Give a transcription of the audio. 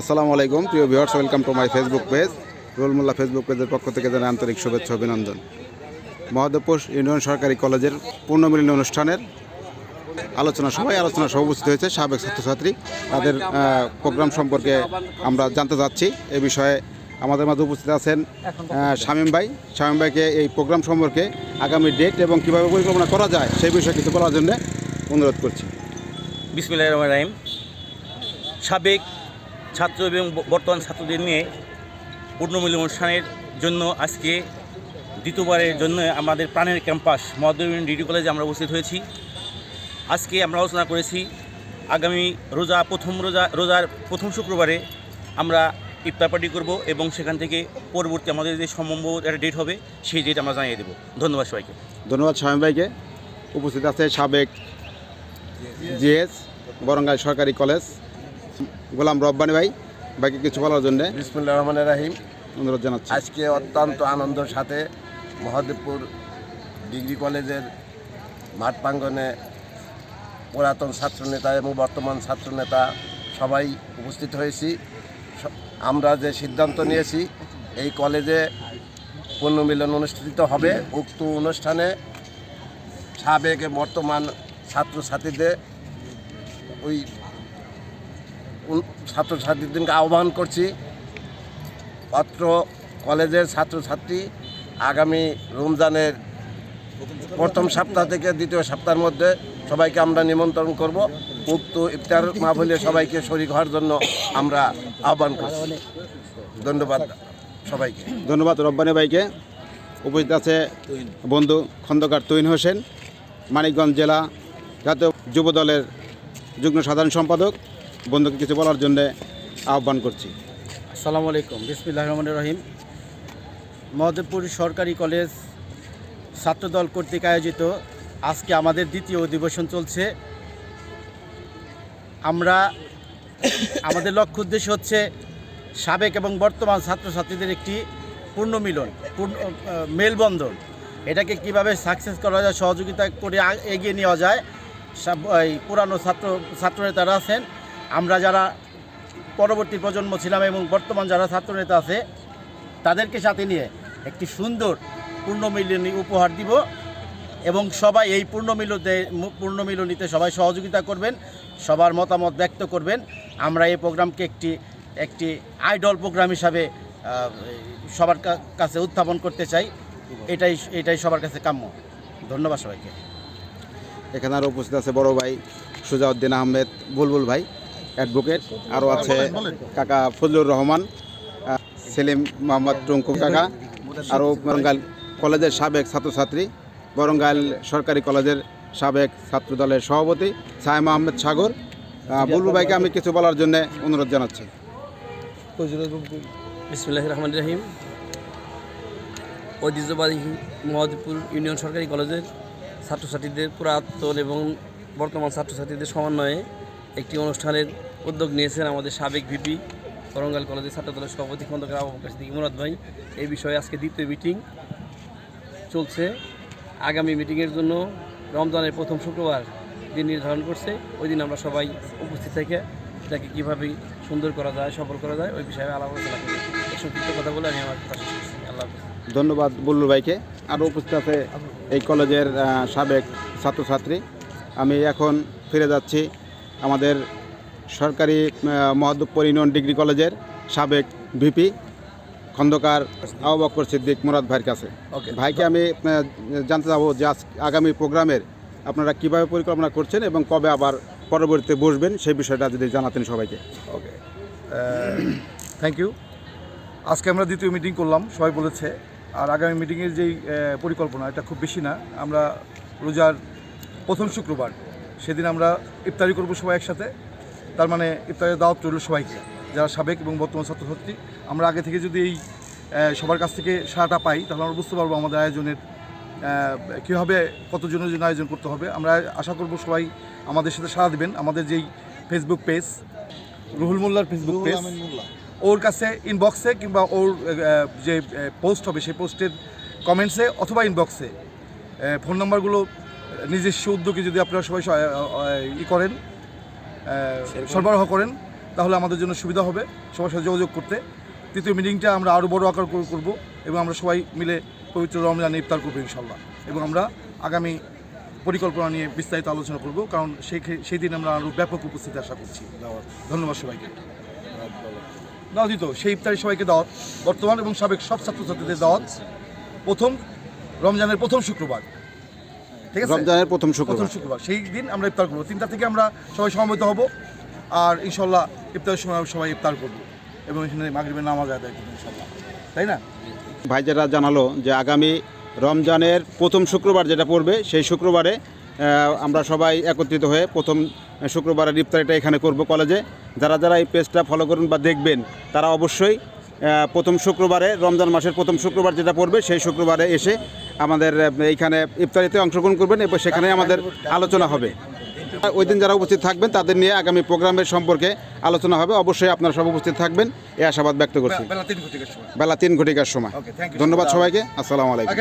আসসালামু আলাইকুম। প্রিয় viewers, welcome to my Facebook page রুলমোল্লা Facebook পেজের পক্ষ থেকে জানাই আন্তরিক শুভেচ্ছা অভিনন্দন। মহাদেবপুর ইউনিয়ন সরকারি কলেজের পূর্ণমিলনী অনুষ্ঠানের আলোচনা সবাই আলোচনা সহ উপস্থিত হয়েছে সাবেক ছাত্রছাত্রী। তাদের প্রোগ্রাম সম্পর্কে আমরা জানতে চাচ্ছি। এ বিষয়ে আমাদের মাঝে উপস্থিত আছেন শামীম ভাই। শামীম ভাইকে এই প্রোগ্রাম সম্পর্কে আগামী ডেট এবং কীভাবে পরিকল্পনা করা যায় সেই বিষয়ে কিছু বলার জন্য অনুরোধ করছি। বিসমিল্লাহ রহমান রাহিম। সাবেক ছাত্র এবং বর্তমান ছাত্রদের নিয়ে পূর্ণমূল্য অনুষ্ঠানের জন্য আজকে দ্বিতীয়বারের জন্য আমাদের প্রাণের ক্যাম্পাস মহাদেবীন ডিগ্রি কলেজে আমরা উপস্থিত হয়েছি। আজকে আমরা আলোচনা করেছি আগামী রোজা, প্রথম রোজা, রোজার প্রথম শুক্রবারে আমরা ইফতার পার্টি করব এবং সেখান থেকে পরবর্তী আমাদের যে সম্ভব একটা ডেট হবে, সেই ডেট আমরা জানিয়ে দেবো। ধন্যবাদ সবাইকে। ধন্যবাদ শামীম ভাইকে। উপস্থিত আছে সাবেক জিএস বরঙ্গাই সরকারি কলেজ। গোলাম রব্বানি ভাই বাকি কিছু বলার জন্য বিসমুল্লাহ রহমান রাহিম। অনুরোধ জানাচ্ছি। আজকে অত্যন্ত আনন্দের সাথে মহাদেবপুর ডিগ্রি কলেজের মাঠ প্রাঙ্গনে পুরাতন ছাত্রনেতা এবং বর্তমান ছাত্রনেতা সবাই উপস্থিত হয়েছি। আমরা যে সিদ্ধান্ত নিয়েছি এই কলেজে পুনর্মিলন অনুষ্ঠিত হবে। উক্ত অনুষ্ঠানে সাবেক বর্তমান ছাত্রছাত্রীদের ওই ছাত্রছাত্রীদেরকে আহ্বান করছি। অত্র কলেজের ছাত্রছাত্রী আগামী রমজানের প্রথম সপ্তাহ থেকে দ্বিতীয় সপ্তাহের মধ্যে সবাইকে আমরা নিমন্ত্রণ করব। উক্ত ইফতার মাহফিলে সবাইকে শরীর হওয়ার জন্য আমরা আহ্বান করছি। ধন্যবাদ সবাইকে। ধন্যবাদ রব্বানি ভাইকে। উপস্থিত আছে বন্ধু খন্দকার তুইন হোসেন, মানিকগঞ্জ জেলা জাতীয় যুব দলের যুগ্ম সাধারণ সম্পাদক। বন্ধুকে কিছু বলার জন্য আহ্বান করছি। আসসালামু আলাইকুম। বিসমিল্লাহ রহমান রহিম। মহাদেবপুর সরকারি কলেজ ছাত্রদল কর্তৃক আয়োজিত আজকে আমাদের দ্বিতীয় অধিবেশন চলছে। আমরা আমাদের লক্ষ্য উদ্দেশ্য হচ্ছে সাবেক এবং বর্তমান ছাত্রছাত্রীদের একটি পূর্ণ মিলন, পূর্ণ মেলবন্ধন। এটাকে কীভাবে সাকসেস করা যায়, সহযোগিতা করে এগিয়ে নেওয়া যায় পুরানো ছাত্র, ছাত্রনেতারা আছেন আমরা যারা পরবর্তী প্রজন্ম ছিলাম এবং বর্তমান যারা ছাত্রনেতা আছে, তাদেরকে সাথে নিয়ে একটি সুন্দর পূর্ণমিলনী উপহার দিব এবং সবাই এই পূর্ণমিলতে, পূর্ণমিলনীতে সবাই সহযোগিতা করবেন, সবার মতামত ব্যক্ত করবেন। আমরা এই প্রোগ্রামকে একটি একটি আইডল প্রোগ্রাম হিসাবে সবার কাছে উত্থাপন করতে চাই। এটাই এটাই সবার কাছে কাম্য। ধন্যবাদ সবাইকে। এখানে আরও উপস্থিত আছে বড় ভাই সুজাউদ্দিন আহমেদ, বুলবুল ভাই। অ্যাডভোকেট আরও আছে কাকা ফজলুর রহমান সেলিম মোহাম্মদ টুঙ্কু কাকা আরও বরঙ্গাইল কলেজের সাবেক ছাত্রছাত্রী বরঙ্গাইল সরকারি কলেজের সাবেক ছাত্রদলের সভাপতি সায়েম আহমেদ সাগর। আহ, বুলবুল ভাইকে আমি কিছু বলার জন্য অনুরোধ জানাচ্ছি। রহমান রাহিম। ঐতিহ্যবাহী মহাদেবপুর ইউনিয়ন সরকারি কলেজের ছাত্রছাত্রীদের পুরাতন এবং বর্তমান ছাত্রছাত্রীদের সমন্বয়ে একটি অনুষ্ঠানের উদ্যোগ নিয়েছেন আমাদের সাবেক ভিপি, করঙ্গাল কলেজের ছাত্রদলের সভাপতি খন্দকার আবু বকর সিদ্দিক। মুরাদ ভাই, এই বিষয়ে আজকে দ্বিতীয় মিটিং চলছে। আগামী মিটিংয়ের জন্য রমজানের প্রথম শুক্রবার দিন নির্ধারণ করছে। ওই দিন আমরা সবাই উপস্থিত থেকে এটাকে কীভাবে সুন্দর করা যায় সফল করা যায়, ওই বিষয়ে আলাপ আলোচনা করি। এই সংক্ষিপ্ত কথা বলে আমি আমার কথা আল্লাহ ধন্যবাদ বুল্লু ভাইকে। আরও উপস্থিত আছে এই কলেজের সাবেক ছাত্রছাত্রী। আমি এখন ফিরে যাচ্ছি আমাদের সরকারি আহ, মহাদেবপুর ইউনিয়ন ডিগ্রি কলেজের সাবেক ভিপি খন্দকার আবু বকর সিদ্দিক মুরাদ ভাইয়ের কাছে। ভাইকে আমি জানতে চাবো যে আজ আগামী প্রোগ্রামের আপনারা কীভাবে পরিকল্পনা করছেন এবং কবে আবার পরবর্তীতে বসবেন সেই বিষয়টা যদি জানাতেন সবাইকে। ওকে। থ্যাংক ইউ আজকে আমরা দ্বিতীয় মিটিং করলাম সবাই বলেছে। আর আগামী মিটিংয়ের যেই পরিকল্পনা এটা খুব বেশি না। আমরা রোজার প্রথম শুক্রবার সেদিন আমরা ইফতারি করব সবাই একসাথে। তার মানে ইফতারের দাওয়াত রইল সবাইকে যারা সাবেক এবং বর্তমান ছাত্রছাত্রী। আমরা আগে থেকে যদি এই সবার কাছ থেকে সারাটা পাই তাহলে আমরা বুঝতে পারব আমাদের আয়োজনের কীভাবে কতজনের জন্য আয়োজন করতে হবে। আমরা আশা করব সবাই আমাদের সাথে সাড়া দেবেন। আমাদের যেই ফেসবুক পেজ রুহুল মোল্লার ফেসবুক পেজ ওর কাছে ইনবক্সে কিংবা ওর যে পোস্ট হবে সেই পোস্টের কমেন্টসে অথবা ইনবক্সে ফোন নাম্বারগুলো নিজস্ব উদ্যোগে যদি আপনারা সবাই ই করেন সরবরাহ করেন, তাহলে আমাদের জন্য সুবিধা হবে সবার সাথে যোগাযোগ করতে। তৃতীয় মিটিংটা আমরা আরও বড় আকার করব এবং আমরা সবাই মিলে পবিত্র রমজান ইফতার করব ইনশাল্লাহ এবং আমরা আগামী পরিকল্পনা নিয়ে বিস্তারিত আলোচনা করব, কারণ সেই সেই দিন আমরা আরও ব্যাপক উপস্থিতি আশা করছি। ধন্যবাদ সবাইকে। দাওয়াত দিত সেই ইফতারি সবাইকে দাওয়াত। বর্তমান এবং সাবেক সব ছাত্রছাত্রীদের দাওয়াত। প্রথম রমজানের প্রথম শুক্রবার। ঠিক আছে? রমজানের প্রথম শুক্রবার। শুক্রবার। সেই দিন আমরা ইফতার করব। তিনটা থেকে আমরা সবাই সমবেত হব আর ইনশাল্লাহ ইফতারের সময় সবাই ইফতার করব এবং এখানে মাগরিবের নামাজ আদায় করব ইনশাল্লাহ। তাই না? ভাই যেটা জানালো যে আগামী রমজানের প্রথম শুক্রবার যেটা পড়বে সেই শুক্রবারে আমরা সবাই একত্রিত হয়ে প্রথম শুক্রবারের ইফতারিটা এখানে করব কলেজে। যারা যারা এই পেজটা ফলো করুন বা দেখবেন তারা অবশ্যই প্রথম শুক্রবারে রমজান মাসের প্রথম শুক্রবার যেটা পড়বে সেই শুক্রবারে এসে আমাদের এইখানে ইফতারিতে অংশগ্রহণ করবেন এবং সেখানে আমাদের আলোচনা হবে। ওই দিন যারা উপস্থিত থাকবেন তাদের নিয়ে আগামী প্রোগ্রামের সম্পর্কে আলোচনা হবে। অবশ্যই আপনারা সব উপস্থিত থাকবেন এ আশাবাদ ব্যক্ত করছি। বেলা তিন ঘটিকার সময়। ধন্যবাদ সবাইকে আসসালামু আলাইকুম।